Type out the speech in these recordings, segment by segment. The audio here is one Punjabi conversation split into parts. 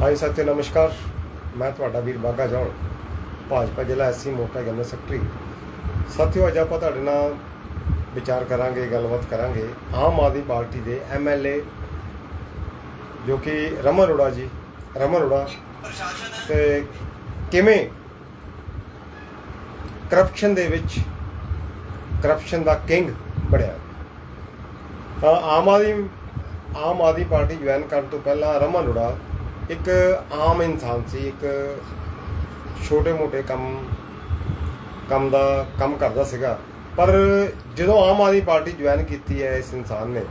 ਹਾਂਜੀ ਸਾਥੀਓ ਨਮਸਕਾਰ। ਮੈਂ ਤੁਹਾਡਾ ਵੀਰ ਬਾਗਾ ਜੌਨ ਭਾਜਪਾ ਜ਼ਿਲ੍ਹਾ ਐਸਸੀ ਮੋਰਚਾ ਜਨਰਲ ਸੈਕਟਰੀ। ਸਾਥੀਓ, ਅੱਜ ਆਪਾਂ ਤੁਹਾਡੇ ਨਾਲ ਵਿਚਾਰ ਕਰਾਂਗੇ, ਗੱਲਬਾਤ ਕਰਾਂਗੇ ਆਮ ਆਦਮੀ ਪਾਰਟੀ ਦੇ ਐਮਐਲਏ ਜੋ ਕਿ ਰਮਨ ਅਰੋੜਾ ਜੀ। ਰਮਨ ਅਰੋੜਾ, ਤੇ ਕਿਵੇਂ ਕਰਪਸ਼ਨ ਦੇ ਵਿੱਚ ਕਰਪਸ਼ਨ ਦਾ ਕਿੰਗ ਬਣਿਆ? ਤਾਂ ਆਮ ਆਦਮੀ ਆਮ ਆਦਮੀ ਪਾਰਟੀ ਜੁਆਇਨ ਕਰਨ ਤੋਂ ਪਹਿਲਾਂ ਰਮਨ ਅਰੋੜਾ ਇੱਕ ਆਮ ਇਨਸਾਨ ਸੀ, ਇੱਕ ਛੋਟੇ-ਮੋਟੇ ਕੰਮ ਕੰਮ ਦਾ, ਕੰਮ ਕਰਦਾ ਸੀਗਾ। ਪਰ ਜਦੋਂ ਆਮ ਆਦਮੀ ਪਾਰਟੀ ਜੁਆਇਨ ਕੀਤੀ ਹੈ ਇਸ ਇਨਸਾਨ ਨੇ,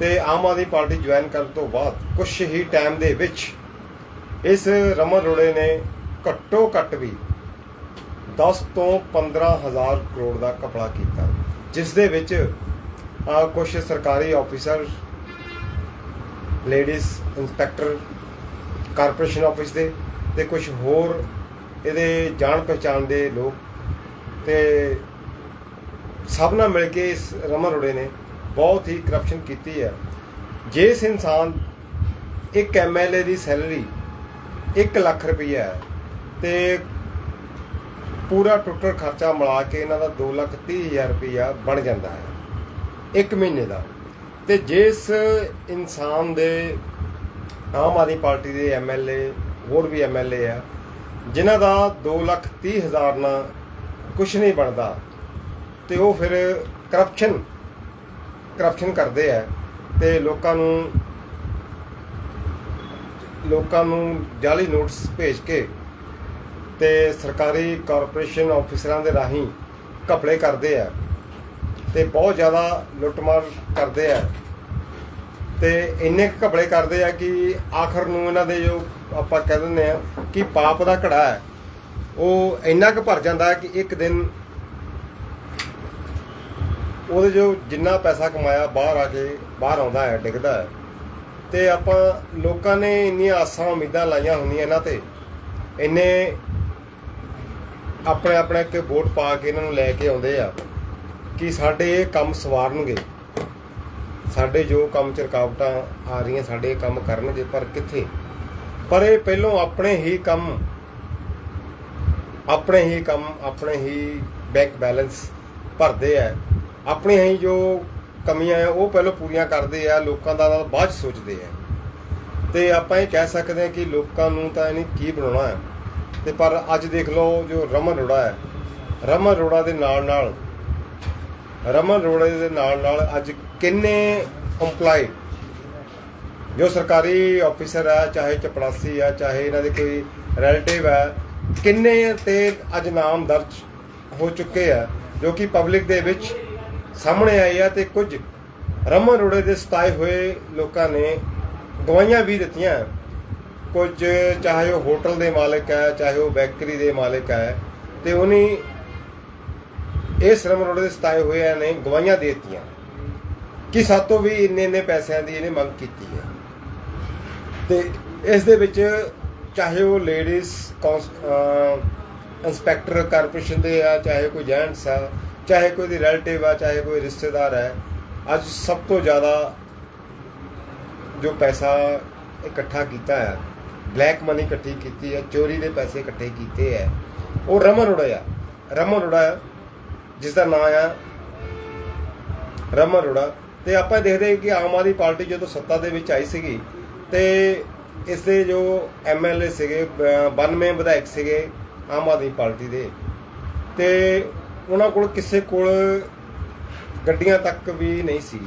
ਤੇ ਆਮ ਆਦਮੀ ਪਾਰਟੀ ਜੁਆਇਨ ਕਰਨ ਤੋਂ ਬਾਅਦ ਕੁਝ ਹੀ ਟਾਈਮ ਦੇ ਵਿੱਚ ਇਸ ਰਮਨ ਅਰੋੜੇ ਨੇ ਘੱਟੋ ਘੱਟ ਵੀ 10 ਤੋਂ 15000 ਕਰੋੜ ਦਾ ਕਪੜਾ ਕੀਤਾ। ਜਿਸ ਦੇ ਵਿੱਚ ਆ ਕੁਝ ਸਰਕਾਰੀ officer ladies inspector corporation office ਦੇ ਤੇ ਕੁਝ ਹੋਰ ਇਹਦੇ ਜਾਣ ਪਛਾਣ ਦੇ ਲੋਕ ਤੇ ਸਭ ਨਾਲ ਮਿਲ ਕੇ ਇਸ ਰਮਨ ਅਰੋੜੇ ਨੇ ਬਹੁਤ ਹੀ ਕਰਪਸ਼ਨ ਕੀਤੀ ਹੈ। ਜੇ ਇਸ ਇਨਸਾਨ ਇੱਕ ਐਮਐਲਏ ਦੀ ਸੈਲਰੀ 1 ਲੱਖ ਰੁਪਈਆ ਹੈ ਤੇ ਪੂਰਾ ਟੋਟਲ ਖਰਚਾ ਮਿਲਾ ਕੇ ਇਹਨਾਂ ਦਾ 2 ਲੱਖ 30 ਹਜ਼ਾਰ ਰੁਪਈਆ ਬਣ ਜਾਂਦਾ ਹੈ ਇੱਕ ਮਹੀਨੇ ਦਾ। ਤੇ ਜਿਸ ਇਨਸਾਨ ਦੇ ਆਮ ਆਦਮੀ ਪਾਰਟੀ ਦੇ ਐਮਐਲਏ ਹੋਰ ਵੀ ਐਮਐਲਏ ਆ, ਜਿਨ੍ਹਾਂ ਦਾ 2 ਲੱਖ 30 ਹਜ਼ਾਰ ਨਾਲ ਕੁਝ ਨਹੀਂ ਬਣਦਾ, ਤੇ ਉਹ ਫਿਰ ਕਰਪਸ਼ਨ ਕਰਪਸ਼ਨ ਕਰਦੇ ਆ, ਤੇ ਲੋਕਾਂ ਨੂੰ ਲੋਕਾਂ ਨੂੰ ਜਾਲੀ ਨੋਟਿਸ ਭੇਜ ਕੇ ਤੇ ਸਰਕਾਰੀ ਕਾਰਪੋਰੇਸ਼ਨ ਆਫੀਸਰਾਂ ਦੇ ਰਾਹੀਂ ਘਪਲੇ ਕਰਦੇ ਆ, ਤੇ ਬਹੁਤ ਜ਼ਿਆਦਾ ਲੁੱਟਮਾਰ ਕਰਦੇ ਆ। ਤੇ ਇੰਨੇ ਕੁ ਘਪਲੇ ਕਰਦੇ ਆ ਕਿ ਆਖਰ ਨੂੰ ਇਹਨਾਂ ਦੇ ਜੋ ਆਪਾਂ ਕਹਿ ਦਿੰਦੇ ਆ ਕਿ ਪਾਪ ਦਾ ਘੜਾ ਹੈ, ਉਹ ਇੰਨਾ ਕੁ ਭਰ ਜਾਂਦਾ ਹੈ ਕਿ ਇੱਕ ਦਿਨ ਉਹਦੇ ਜੋ ਜਿੰਨਾ ਪੈਸਾ ਕਮਾਇਆ ਬਾਹਰ ਆ ਕੇ ਬਾਹਰ ਆਉਂਦਾ ਹੈ, ਡਿੱਗਦਾ ਹੈ। ਤੇ ਆਪਾਂ ਲੋਕਾਂ ਨੇ ਇੰਨੀਆਂ ਆਸਾਂ ਉਮੀਦਾਂ ਲਾਈਆਂ ਹੁੰਦੀਆਂ ਇਹਨਾਂ ਤੇ। ਇੰਨੇ ਆਪਣੇ ਆਪਣੇ ਕੇ ਵੋਟ ਪਾ ਕੇ ਇਹਨਾਂ ਨੂੰ ਲੈ ਕੇ ਆਉਂਦੇ ਆ ਕਿ ਸਾਡੇ ਇਹ ਕੰਮ ਸਵਾਰਨਗੇ। ਸਾਡੇ ਜੋ ਕੰਮ ਚ ਰੁਕਾਵਟਾਂ ਆ ਰਹੀਆਂ, ਸਾਡੇ ਕੰਮ ਕਰਨਗੇ ਪਰ ਕਿੱਥੇ? ਪਰ ਇਹ ਪਹਿਲੋਂ ਆਪਣੇ ਹੀ ਕੰਮ, ਆਪਣੇ ਹੀ ਕੰਮ, ਆਪਣੇ ਹੀ ਬੈਂਕ ਬੈਲੈਂਸ ਭਰਦੇ ਆ। ਆਪਣੇ ਹੀ ਜੋ ਕਮੀਆਂ ਆ, ਉਹ ਪਹਿਲਾਂ ਪੂਰੀਆਂ ਕਰਦੇ ਆ, ਲੋਕਾਂ ਦਾ ਬਾਅਦ ਚ ਸੋਚਦੇ ਆ। ਤੇ ਆਪਾਂ ਇਹ ਕਹਿ ਸਕਦੇ ਹਾਂ ਕਿ ਲੋਕਾਂ ਨੂੰ ਤਾਂ ਇਹਨੇ ਕੀ ਬਣਾਉਣਾ ਹੈ ਤੇ ਪਰ ਅੱਜ ਦੇਖ ਲਓ ਜੋ ਰਮਨ ਅਰੋੜਾ ਹੈ ਰਮਨ ਅਰੋੜਾ ਦੇ ਨਾਲ ਨਾਲ ਰਮਨ ਅਰੋੜੇ ਦੇ ਨਾਲ ਨਾਲ ਅੱਜ ਕਿੰਨੇ EMPLOYE ਜੋ ਸਰਕਾਰੀ ਆਫੀਸਰ ਆ, ਚਾਹੇ ਚਪੜਾਸੀ ਆ, ਚਾਹੇ ਇਹਨਾਂ ਦੇ ਕੋਈ ਰਿਲੇਟਿਵ ਆ, ਕਿੰਨੇ ਤੇ ਅੱਜ ਨਾਮ ਦਰਜ ਹੋ ਚੁੱਕੇ ਆ, ਜੋ ਕਿ ਪਬਲਿਕ ਦੇ ਵਿੱਚ ਸਾਹਮਣੇ ਆਏ ਆ ਤੇ ਕੁਝ ਰਮਨ ਰੋੜੇ ਦੇ ਸਤਾਏ ਹੋਏ ਲੋਕਾਂ ਨੇ ਗਵਾਹੀਆਂ ਵੀ ਦਿੱਤੀਆਂ। ਕੁਝ ਚਾਹੇ ਉਹ ਹੋਟਲ ਦੇ ਮਾਲਕ ਹੈ ਚਾਹੇ ਉਹ ਬੇਕਰੀ ਦੇ ਮਾਲਕ ਹੈ ਤੇ ਉਹਨੇ ਇਸ ਰਮਨ ਰੋੜੇ ਦੇ ਸਤਾਏ ਹੋਏ ਨੇ ਗਵਾਹੀਆਂ ਦੇ ਦਿੱਤੀਆਂ। ਕਿ ਸਾਤੋਂ ਵੀ ਇੰਨੇ ਇੰਨੇ ਪੈਸਿਆਂ ਦੀ ਇਹਨੇ ਮੰਗ ਕੀਤੀ ਹੈ। ਤੇ ਇਸ ਦੇ ਵਿੱਚ ਚਾਹੇ ਉਹ ਲੇਡੀਜ਼ ਇੰਸਪੈਕਟਰ ਕਾਰਪੋਰੇਸ਼ਨ ਦੇ ਆ ਚਾਹੇ ਕੋਈ ਜੈਂਟਸ ਆ ਚਾਹੇ ਕੋਈ ਦੀ ਰਿਲੇਟਿਵ ਆ ਚਾਹੇ ਕੋਈ ਰਿਸ਼ਤੇਦਾਰ ਹੈ ਅੱਜ ਸਭ ਤੋਂ ਜ਼ਿਆਦਾ ਜੋ ਪੈਸਾ ਇਕੱਠਾ ਕੀਤਾ ਹੈ ਬਲੈਕ ਮਨੀ ਇਕੱਠੀ ਕੀਤੀ ਹੈ ਚੋਰੀ ਦੇ ਪੈਸੇ ਇਕੱਠੇ ਕੀਤੇ ਹੈ ਉਹ ਰਮਨ ਅਰੋੜਾ ਆ। ਰਮਨ ਅਰੋੜਾ ਆ, ਜਿਸ ਦਾ ਨਾਮ ਆ ਰਮਨ ਅਰੋੜਾ ਤੇ ਆਪਾਂ ਦੇਖਦੇ ਕਿ ਆਮ ਆਦਮੀ ਪਾਰਟੀ ਜਦੋਂ ਸੱਤਾ ਦੇ ਵਿੱਚ ਆਈ ਸੀਗੀ ਤੇ ਇਸ ਦੇ ਜੋ ਐਮਐਲਏ ਸੀਗੇ, ਬ- 92 ਵਿਧਾਇਕ ਸੀਗੇ ਆਮ ਆਦਮੀ ਪਾਰਟੀ ਦੇ। ਤੇ ਉਹਨਾਂ ਕੋਲ ਕਿਸੇ ਕੋਲ ਗੱਡੀਆਂ ਤੱਕ ਵੀ ਨਹੀਂ ਸੀ।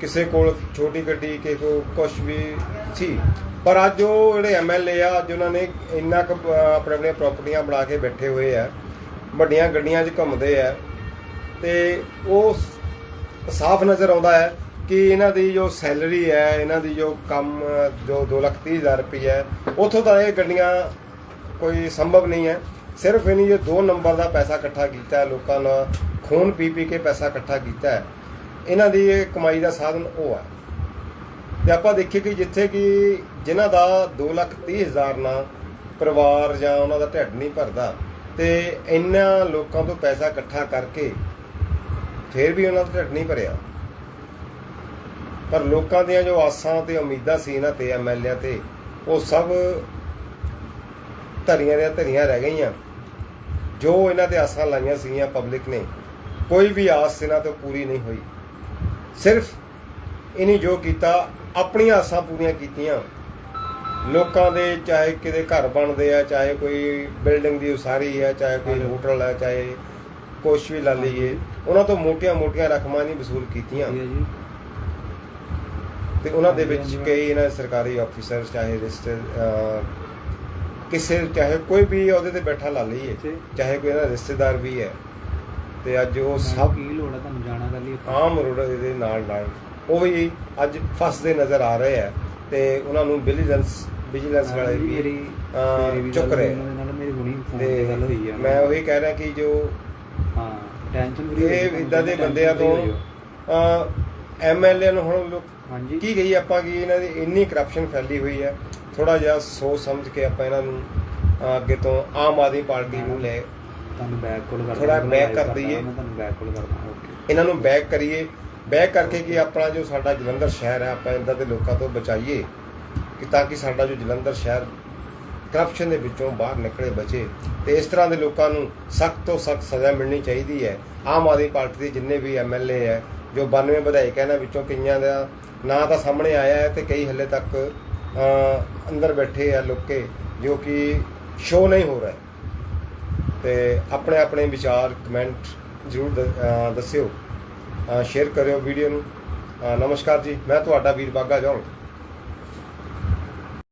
ਕਿਸੇ ਕੋਲ ਛੋਟੀ ਗੱਡੀ, ਕਿਸੇ ਕੋਲ ਕੁਝ ਵੀ ਸੀ। ਪਰ ਅੱਜ ਉਹ ਜਿਹੜੇ ਐਮਐਲਏ ਆ, ਅੱਜ ਉਹਨਾਂ ਨੇ ਇੰਨਾ ਕੁ ਆਪਣੇ ਆਪਣੀਆਂ ਪ੍ਰਾਪਰਟੀਆਂ ਬਣਾ ਕੇ ਬੈਠੇ ਹੋਏ ਆ। ਵੱਡੀਆਂ ਗੱਡੀਆਂ 'ਚ ਘੁੰਮਦੇ ਆ। ਤੇ ਉਹ ਸਾਫ਼ ਨਜ਼ਰ ਆਉਂਦਾ ਹੈ ਕਿ ਇਹਨਾਂ ਦੀ ਜੋ ਸੈਲਰੀ ਹੈ, ਇਹਨਾਂ ਦੀ ਜੋ ਕੰਮ, ਜੋ 2 ਲੱਖ 30 ਹਜ਼ਾਰ ਰੁਪਏ ਹੈ, ਉਥੋਂ ਤਾਂ ਇਹ ਗੱਡੀਆਂ ਕੋਈ ਸੰਭਵ ਨਹੀਂ ਹੈ। ਸਿਰਫ ਇਹਨੀ ਜੋ 2 ਨੰਬਰ ਦਾ ਪੈਸਾ ਇਕੱਠਾ ਕੀਤਾ ਹੈ ਲੋਕਾਂ ਨਾਲ, ਖੂਨ ਪੀ ਪੀ ਕੇ ਪੈਸਾ ਇਕੱਠਾ ਕੀਤਾ ਹੈ। ਇਹਨਾਂ ਦੀ ਇਹ ਕਮਾਈ ਦਾ ਸਾਧਨ ਉਹ ਹੈ। ਤੇ ਆਪਾਂ ਦੇਖੀਏ ਕਿ ਜਿੱਥੇ ਕਿ ਜਿਨ੍ਹਾਂ ਦਾ 2 ਲੱਖ 30 ਹਜ਼ਾਰ ਨਾਲ ਪਰਿਵਾਰ ਜਾਂ ਉਹਨਾਂ ਦਾ ਢਿੱਡ ਨਹੀਂ ਭਰਦਾ, ਤੇ ਇੰਨਾ ਲੋਕਾਂ ਤੋਂ ਪੈਸਾ ਇਕੱਠਾ ਕਰਕੇ ਫਿਰ ਵੀ ਉਹਨਾਂ ਦਾ ਢਿੱਡ ਨਹੀਂ ਭਰਿਆ। ਪਰ ਲੋਕਾਂ ਦੀਆਂ ਜੋ ਆਸਾਂ ਤੇ ਉਮੀਦਾਂ ਸੀ ਇਹਨਾਂ ਤੇ ਐਮਐਲਏ ਤੇ ਉਹ ਸਭ ਧਰੀਆਂ ਦੀਆਂ ਧਰੀਆਂ ਰਹਿ ਗਈਆਂ। ਜੋ ਇਹਨਾਂ ਤੇ ਆਸਾਂ ਲਾਈਆਂ ਸੀਗੀਆਂ ਪਬਲਿਕ ਨੇ ਕੋਈ ਵੀ ਆਸ ਇਹਨਾਂ ਤੋਂ ਪੂਰੀ ਨਹੀਂ ਹੋਈ। ਸਿਰਫ ਇਨੀ ਜੋ ਕੀਤਾ ਆਪਣੀਆਂ ਆਸਾਂ ਪੂਰੀਆਂ ਕੀਤੀਆਂ। ਲੋਕਾਂ ਦੇ ਚਾਹੇ ਕਿਤੇ ਘਰ ਬਣਦੇ ਆ ਚਾਹੇ ਕੋਈ ਬਿਲਡਿੰਗ ਦੀ ਉਸਾਰੀ ਹੈ ਚਾਹੇ ਕੋਈ ਹੋਟਲ ਹੈ ਚਾਹੇ ਕੁਛ ਵੀ ਲਾ ਲਈਏ। ਉਹਨਾਂ ਤੋਂ ਮੋਟੀਆਂ-ਮੋਟੀਆਂ ਰਕਮਾਂ ਨਹੀਂ ਵਸੂਲ ਕੀਤੀਆਂ। ਠੀਕ ਹੈ ਜੀ ਤੇ ਉਹਨਾਂ ਦੇ ਵਿੱਚ ਕਈ ਇਹਨਾਂ ਸਰਕਾਰੀ ਅਫੀਸਰ ਚਾਹੇ ਰਿਸ਼ਤੇ ਕਿਸੇ ਚਾਹੇ ਕੋਈ ਵੀ ਉਹਦੇ ਤੇ ਬੈਠਾ ਲਾ ਲਈਏ। ਚਾਹੇ ਕੋਈ ਇਹਨਾਂ ਰਿਸ਼ਤੇਦਾਰ ਵੀ ਹੈ। ਤੇ ਅੱਜ ਉਹ ਸਭ ਕੀ ਲੋੜ ਹੈ ਤੁਹਾਨੂੰ ਜਾਣਾ ਕਰ ਲਈ? ਆਮ ਰੋਡ ਦੇ ਨਾਲ ਨਾਲ ਉਹ ਵੀ ਅੱਜ ਫਸਦੇ ਨਜ਼ਰ ਆ ਰਹੇ ਆ ਤੇ ਉਹਨਾਂ ਨੂੰ ਵਿਜੀਲੈਂਸ ਵਿਜੀਲੈਂਸ ਵਾਲੇ ਵੀ ਚੁੱਕ ਰਹੇ। ਉਹਨਾਂ ਦੇ ਨਾਲ ਮੇਰੀ ਹੁਣੀ ਫੋਨ ਤੇ ਗੱਲ ਹੋਈ ਤੇ ਆ। ਮੈਂ ਉਹੀ ਕਹਿ ਰਿਹਾ ਕਿ ਜੋ ਟੈਨਸ਼ਨ ਫਰੀ ਇਹ ਇਦਾਂ ਦੇ ਬੰਦਿਆਂ ਤੋਂ ਐਮਐਲਏ ਨੂੰ ਹੁਣ ਲੋਕ ਹਾਂਜੀ। ਕੀ ਗਈ ਆਪਾਂ ਕਿ ਇਹਨਾਂ ਦੀ ਇੰਨੀ ਕਰਪਸ਼ਨ ਫੈਲੀ ਹੋਈ ਹੈ ਥੋੜਾ ਜਿਹਾ ਸੋਚ ਸਮਝ ਕੇ ਆਪਾਂ ਇਹਨਾਂ ਨੂੰ ਅੱਗੇ ਤੋਂ ਆਮ ਆਦਮੀ ਪਾਰਟੀ ਨੂੰ ਲੈ ਤੁਹਾਨੂੰ ਬੈਕ ਕਾਲ ਕਰ ਕਰਦਾ, ਦਈਏ। ਮੈਂ ਤੁਹਾਨੂੰ ਬੈਕ ਕਾਲ ਕਰਦਾ ਓਕੇ ਇਹਨਾਂ ਨੂੰ ਬੈਕ ਕਰੀਏ। ਬੈਕ ਕਰਕੇ ਕਿ ਆਪਣਾ ਜੋ ਸਾਡਾ ਜਲੰਧਰ ਸ਼ਹਿਰ ਹੈ ਆਪਾਂ ਇਦਾਂ ਦੇ ਲੋਕਾਂ ਤੋਂ ਬਚਾਈਏ ਕਿ ਤਾਂ ਕਿ ਸਾਡਾ ਜੋ ਜਲੰਧਰ ਸ਼ਹਿਰ ਕਰਪਸ਼ਨ ਦੇ ਵਿੱਚੋਂ ਬਾਹਰ ਨਿਕਲੇ ਬਚੇ ਤੇ ਇਸ ਤਰ੍ਹਾਂ ਦੇ ਲੋਕਾਂ ਨੂੰ ਸਖਤ ਤੋਂ ਸਖਤ ਸਜ਼ਾ ਮਿਲਣੀ ਚਾਹੀਦੀ ਹੈ। ਆਮ ਆਦਮੀ ਪਾਰਟੀ ਦੇ ਜਿੰਨੇ ਵੀ ਐਮਐਲਏ ਹੈ, ਜੋ 92 ਵਿਧਾਇਕ ਹੈ, ਇਹਨਾਂ ਵਿੱਚੋਂ ਕਈਆਂ ਦਾ ਨਾਂ ਤਾਂ ਸਾਹਮਣੇ ਆਇਆ ਹੈ ਤੇ ਕਈ ਹੱਲੇ ਤੱਕ ਅੰਦਰ ਬੈਠੇ ਆ ਲੋਕੇ, ਜੋ ਕਿ ਸ਼ੋ ਨਹੀਂ ਹੋ ਰਿਹਾ। ਤੇ ਆਪਣੇ ਆਪਣੇ ਵਿਚਾਰ ਕਮੈਂਟ ਜ਼ਰੂਰ ਦ- ਦੱਸਿਓ। ਸ਼ੇਅਰ ਕਰਿਓ ਵੀਡੀਓ ਨੂੰ। ਨਮਸਕਾਰ ਜੀ, ਮੈਂ ਤੁਹਾਡਾ ਵੀਰ ਬਾਗਾ ਜੌਲ